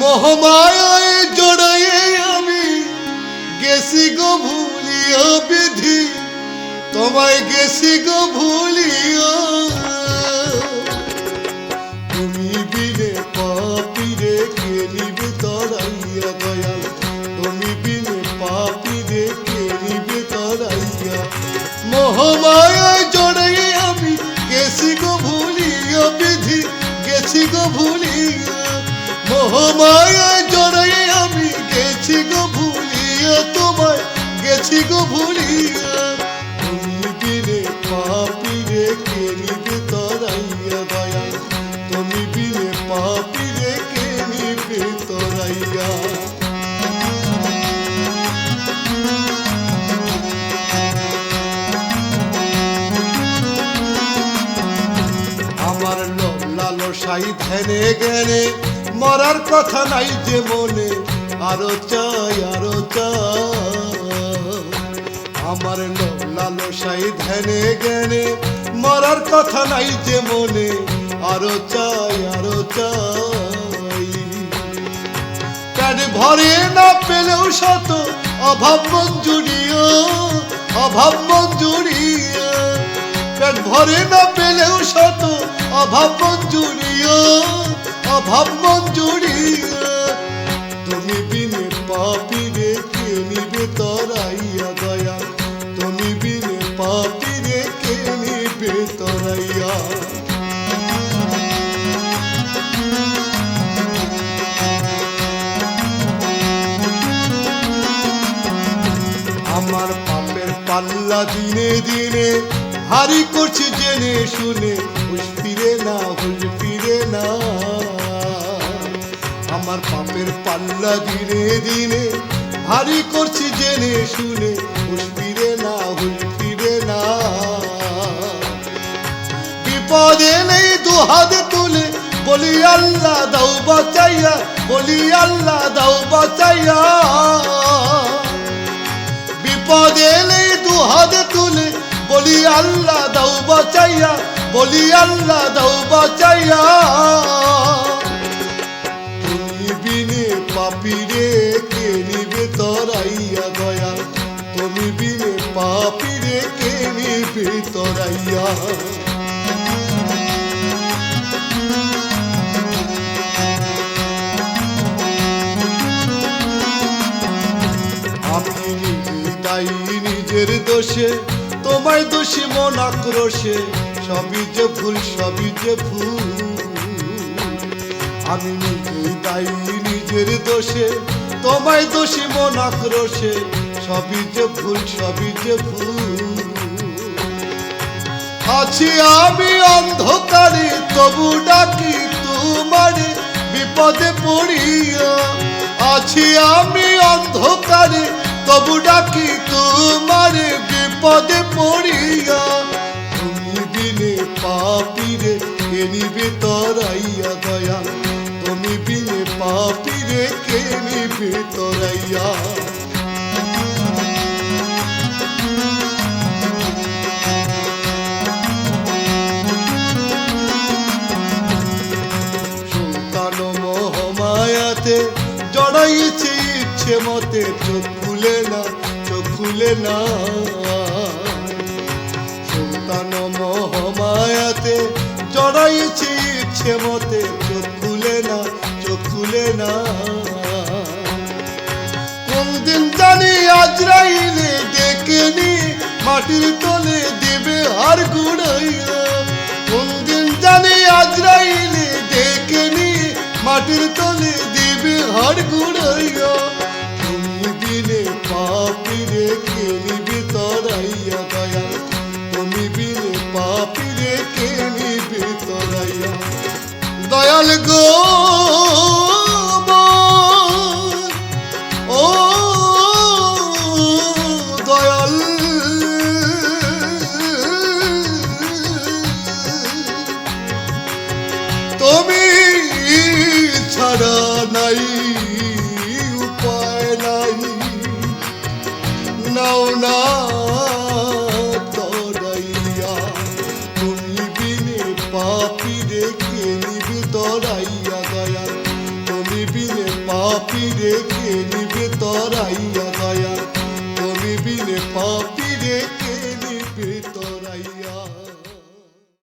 মহমায় জড়াইয়ে আমি গেছি গো ভুলিয়া বিধি তোমায় গেছি গো ভুলিয়া। গো ভুলিয়া, মোহমায়া জড়াই আমি গেছি গো ভুলিয়া, তোমায় গেছি গো ভুলিয়া। তুমি বিনে পাপিরে কে নিবে তরাইয়া দয়া, তুমি বিনে পাপি রে নিবে তরাইয়া। লালসাই ধ্যানে জ্ঞানে মরার কথা নাই যে মনে। আরও চাই, আরও আমার লোভ লালসাই ধ্যানে জ্ঞানে মরার কথা নাই যে মনে। আরও চাই আরও চাই। ভরে না পেলেও শত অভাব মঞ্জুরিও অভাব মঞ্জুরিও। পেট ভরে না পেলেও অভাব মঞ্জুরিও অভাব মঞ্জুরিও। তুমি বিনে পাপিরে কে নিবে তরাইয়া দয়া? তুমি বিনে পাপিরে কে নিবে তরাইয়া? আমার পাপের পাল্লা দিনে দিনে হারি করছে জেনে শুনে, হুশ ফিরে না, হুশ ফিরে না। আমার পাপের পাল্লা দিনে দিনে, ভারী করছি জেনে শুনে, হুশ ফিরে না, হুশ ফিরে না। বিপদে নেই দু হাত তুলে, বলি আল্লাহ দাও বাঁচাইয়া, বলি আল্লাহ দাও বাঁচাইয়া। বলি আল্লাহ দাও বাঁচাইয়া, বলি আল্লাহ দাও বাঁচাইয়া। তুমি বিনে পাপিরে কে নিবে তরাইয়া দয়া? তুমি বিনে পাপিরে কে নিবে তরাইয়া? আমি নিজে দায়ী, নিজের দোষে তোমায় দোষী, মন আক্রোশে। সবই যে ভুল, সবই যে ভুল। আমি নিজে দায়ী, নিজের দোষে। তোমায় দোষী, মন আক্রোশে। সবই যে ভুল, সবই যে ভুল। আছি আমি অন্ধকারে, তবু ডাকি তোমারে, বিপদে পড়িয়া। আছি আমি অন্ধকারে, তবু ডাকি তোমারে বিপদে পড়িয়া, তুমি বিনে পাপিরে কে নিবে তরাইয়া দয়া। তুমি বিনে পাপিরে কে নিবে তরাইয়া জড়াইছে ইচ্ছে মতে, চোখ খুলে না চোখ খুলে না ইচ্ছে মতে চোখ খুলে না, চোখ খুলে না। কোনদিন জানি আজরাইলে ডেকে নি মাটির তলে দেবে আর গুড়াইয়া কোনদিন জানি আজরাইলে ডেকে নি মাটির তুমি ছাড়া নাই উপায় নাই। নাও না পাপি রেখে নিবে তরাইয়া দয়া তুমি বিনে পাপি রেখে নিবে